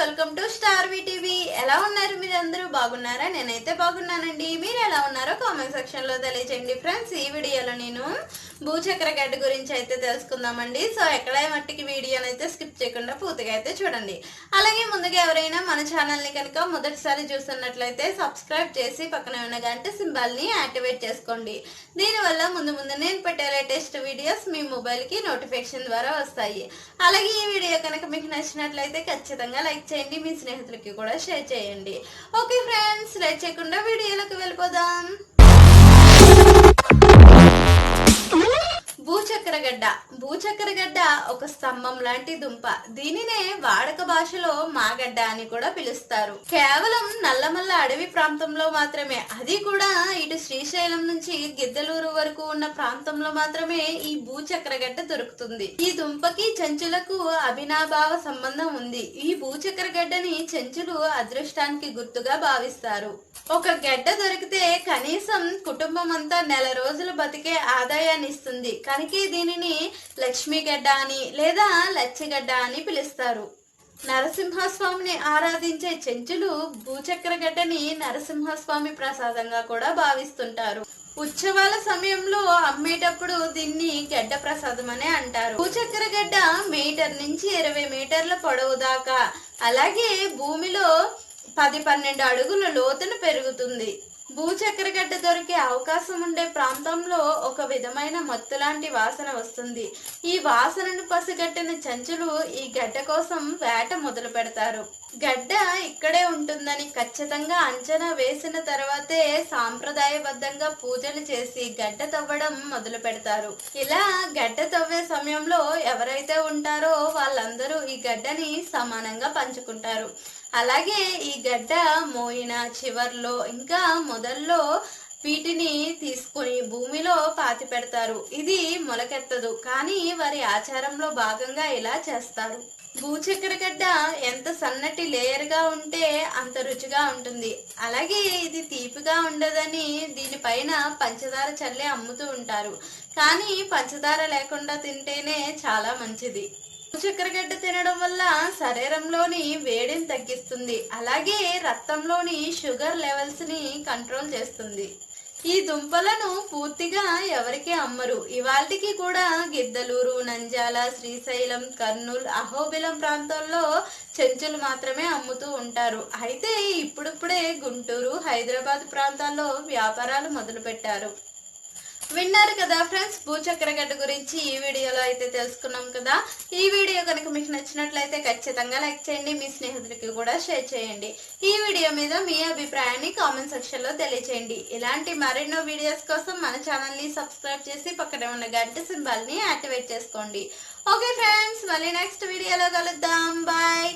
Welcome to star TV ఎలా ఉన్నారు మీరు అందరూ బాగున్నారా? నేనైతే బాగున్నానండి. మీరు ఎలా ఉన్నారో కామెంట్ సెక్షన్లో తెలియజేయండి ఫ్రెండ్స్. ఈ వీడియోలో నేను భూచక్ర గడ్డ గురించి అయితే తెలుసుకుందామండి. సో ఎక్కడ మట్టికి వీడియోని అయితే స్కిప్ చేయకుండా పూర్తిగా అయితే చూడండి. అలాగే ముందుగా ఎవరైనా మన ఛానల్ని కనుక మొదటిసారి చూస్తున్నట్లయితే సబ్స్క్రైబ్ చేసి పక్కన ఉన్న గంట సింబల్ని యాక్టివేట్ చేసుకోండి. దీనివల్ల ముందు ముందు నేను పెట్టే లేటెస్ట్ వీడియోస్ మీ మొబైల్కి నోటిఫికేషన్ ద్వారా వస్తాయి. అలాగే ఈ వీడియో కనుక మీకు నచ్చినట్లయితే ఖచ్చితంగా లైక్ చేయండి మీ స్నేహితులకి కూడా షేర్ చేయండి. ఓకే ఫ్రెండ్స్ లైక్ చేయకుండా వీడియోలోకి వెళ్ళిపోదాం. గడ్డ. భూచక్రగడ్డ భూచక్రగడ్డ ఒక స్తంభం లాంటి దుంప. దీనినే వాడక భాషలో మాగడ్డ అని కూడా పిలుస్తారు. కేవలం నల్లమల్ల అడవి ప్రాంతంలో మాత్రమే. అది కూడా ఇటు శ్రీశైలం నుంచి గిద్దలూరు వరకు ఉన్న ప్రాంతంలో మాత్రమే ఈ భూచక్రగడ్డ దొరుకుతుంది. ఈ దుంపకి చెంచులకు అభినాభావ సంబంధం ఉంది. ఈ భూచక్ర గడ్డని చెంచులు అదృష్టానికి గుర్తుగా భావిస్తారు. ఒక గడ్డ దొరికితే కనీసం కుటుంబం అంతా నెల రోజులు బతికే ఆదాయాన్ని ఇస్తుంది కనుక దీనిని లక్ష్మీ గడ్డ అని లేదా లచ్చిగడ్డ అని పిలుస్తారు. నరసింహస్వామిని ఆరాధించే చెంచులు భూచక్ర గడ్డని నరసింహస్వామి ప్రసాదంగా కూడా భావిస్తుంటారు. ఉత్సవాల సమయంలో అమ్మేటప్పుడు దీన్ని గడ్డ ప్రసాదం అని అంటారు. భూచక్ర గడ్డ మీటర్ నుంచి ఇరవై మీటర్ల పొడవు దాకా. అలాగే భూమిలో పది పన్నెండు అడుగుల లోతున పెరుగుతుంది. భూచక్రగడ్డ దొరికే అవకాశం ఉండే ప్రాంతంలో ఒక విధమైన మత్తు లాంటి వాసన వస్తుంది. ఈ వాసనను పసిగట్టిన చంచులు ఈ గడ్డ కోసం వేట మొదలు పెడతారు. గడ్డ ఇక్కడే ఉంటుందని ఖచ్చితంగా అంచనా వేసిన తర్వాతే సాంప్రదాయబద్ధంగా పూజలు చేసి గడ్డ తవ్వడం మొదలు పెడతారు. ఇలా గడ్డ తవ్వే సమయంలో ఎవరైతే ఉంటారో వాళ్ళందరూ ఈ గడ్డని సమానంగా పంచుకుంటారు. అలాగే ఈ గడ్డ మోయిన చివర్లో ఇంకా మొదల్లో వీటిని తీసుకొని భూమిలో పాతి పెడతారు. ఇది మొలకెత్తదు. కానీ వారి ఆచారంలో భాగంగా ఇలా చేస్తారు. భూచక్రగడ్డ ఎంత సన్నటి లేయర్గా ఉంటే అంత రుచిగా ఉంటుంది. అలాగే ఇది తీపిగా ఉండదని దీనిపైన పంచదార చల్లే అమ్ముతూ ఉంటారు. కానీ పంచదార లేకుండా తింటేనే చాలా మంచిది. చక్కెరగడ్డ తినడం వల్ల శరీరంలోని వేడిని తగ్గిస్తుంది. అలాగే రక్తంలోని షుగర్ లెవెల్స్ని కంట్రోల్ చేస్తుంది. ఈ దుంపలను పూర్తిగా ఎవరికి అమ్మరు. ఇవాళకి కూడా గిద్దలూరు నంజాల శ్రీశైలం కర్నూలు అహోబిలం ప్రాంతాల్లో చెంచులు మాత్రమే అమ్ముతూ ఉంటారు. అయితే ఇప్పుడిప్పుడే గుంటూరు హైదరాబాద్ ప్రాంతాల్లో వ్యాపారాలు మొదలుపెట్టారు. విన్నారు కదా ఫ్రెండ్స్ భూచక్రగడ్డ గురించి ఈ వీడియోలో అయితే తెలుసుకున్నాం కదా. ఈ వీడియో కనుక మీకు నచ్చినట్లయితే ఖచ్చితంగా లైక్ చేయండి మీ స్నేహితులకి కూడా షేర్ చేయండి. ఈ వీడియో మీద మీ అభిప్రాయాన్ని కామెంట్ సెక్షన్లో తెలియచేయండి. ఇలాంటి మరెన్నో వీడియోస్ కోసం మన ఛానల్ని సబ్స్క్రైబ్ చేసి పక్కనే ఉన్న గంట సింబల్ని యాక్టివేట్ చేసుకోండి. ఓకే ఫ్రెండ్స్ మళ్ళీ నెక్స్ట్ వీడియోలో కలుద్దాం. బాయ్